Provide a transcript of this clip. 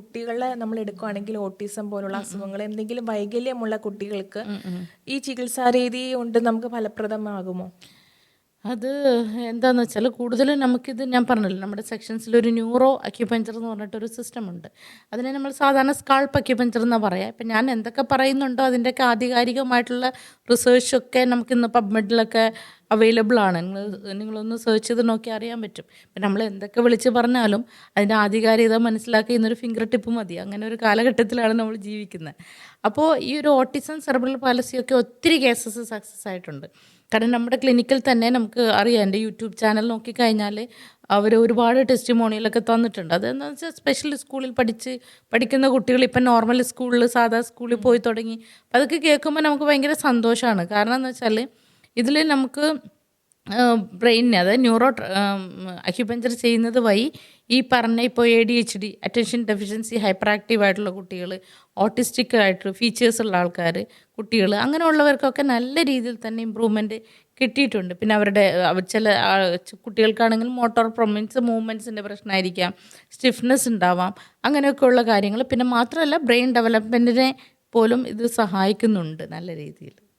കുട്ടികളെ നമ്മൾ എടുക്കുകയാണെങ്കിൽ ഓട്ടിസം പോലുള്ള അസുഖങ്ങൾ എന്തെങ്കിലും വൈകല്യമുള്ള കുട്ടികൾക്ക് ഈ ചികിത്സാ രീതി കൊണ്ട് നമുക്ക് ഫലപ്രദമാകുമോ? അത് എന്താണെന്ന് വെച്ചാൽ കൂടുതലും നമുക്കിത് ഞാൻ പറഞ്ഞല്ലോ നമ്മുടെ സെക്ഷൻസിൽ ഒരു ന്യൂറോ അക്യുപഞ്ചർ എന്ന് പറഞ്ഞിട്ടൊരു സിസ്റ്റം ഉണ്ട്. അതിനെ നമ്മൾ സാധാരണ സ്കാൾപ്പ് അക്യുപഞ്ചർ എന്നാണ് പറയുക ഇപ്പം ഞാൻ എന്തൊക്കെ പറയുന്നുണ്ടോ അതിന്റെയൊക്കെ ആധികാരികമായിട്ടുള്ള റിസേർച്ചൊക്കെ നമുക്കിന്ന് പബ്മെഡിലൊക്കെ അവൈലബിൾ ആണ്. നിങ്ങൾ നിങ്ങളൊന്ന് സെർച്ച് ചെയ്ത് നോക്കി അറിയാൻ പറ്റും. ഇപ്പം നമ്മൾ എന്തൊക്കെ വിളിച്ച് പറഞ്ഞാലും അതിന്റെ ആധികാരികത മനസ്സിലാക്കി ഇന്നൊരു ഫിംഗർ ടിപ്പ് മതി. അങ്ങനെ ഒരു കാലഘട്ടത്തിലാണ് നമ്മൾ ജീവിക്കുന്നത്. അപ്പോൾ ഈ ഒരു ഓട്ടിസം സെർബ്രൽ പാലസിയൊക്കെ ഒത്തിരി കേസസ് സക്സസ് ആയിട്ടുണ്ട്. കാരണം നമ്മുടെ ക്ലിനിക്കിൽ തന്നെ നമുക്ക് അറിയാം. എന്റെ യൂട്യൂബ് ചാനൽ നോക്കിക്കഴിഞ്ഞാൽ അവർ ഒരുപാട് ടെസ്റ്റ് മോണിയിലൊക്കെ തന്നിട്ടുണ്ട് അതെന്താണെന്ന് വെച്ചാൽ സ്പെഷ്യൽ സ്കൂളിൽ പഠിച്ച് പഠിക്കുന്ന കുട്ടികൾ ഇപ്പം നോർമൽ സ്കൂളിൽ സാധാ സ്കൂളിൽ പോയി തുടങ്ങി. അതൊക്കെ കേൾക്കുമ്പോൾ നമുക്ക് ഭയങ്കര സന്തോഷമാണ് കാരണം എന്ന് വെച്ചാൽ ഇതിൽ നമുക്ക് ബ്രെയിനിനെ അതായത് ന്യൂറോ അക്യുപഞ്ചർ ചെയ്യുന്നത് വഴി ഈ പറഞ്ഞ ഇപ്പോൾ A D H D attention deficiency hyperactive ആയിട്ടുള്ള കുട്ടികൾ ഓട്ടിസ്റ്റിക് ആയിട്ടുള്ള ഫീച്ചേഴ്സ് ഉള്ള ആൾക്കാർ കുട്ടികൾ അങ്ങനെയുള്ളവർക്കൊക്കെ നല്ല രീതിയിൽ തന്നെ ഇമ്പ്രൂവ്മെന്റ് കിട്ടിയിട്ടുണ്ട്. പിന്നെ അവരുടെ ചില കുട്ടികൾക്കാണെങ്കിൽ മോട്ടോർ പ്രൊമിൻസ് മൂവ്മെന്റ്സിന്റെ പ്രശ്നമായിരിക്കാം സ്റ്റിഫ്നെസ് ഉണ്ടാവാം അങ്ങനെയൊക്കെയുള്ള കാര്യങ്ങൾ പിന്നെ മാത്രമല്ല ബ്രെയിൻ ഡെവലപ്മെന്റിനെ പോലും ഇത് സഹായിക്കുന്നുണ്ട് നല്ല രീതിയിൽ.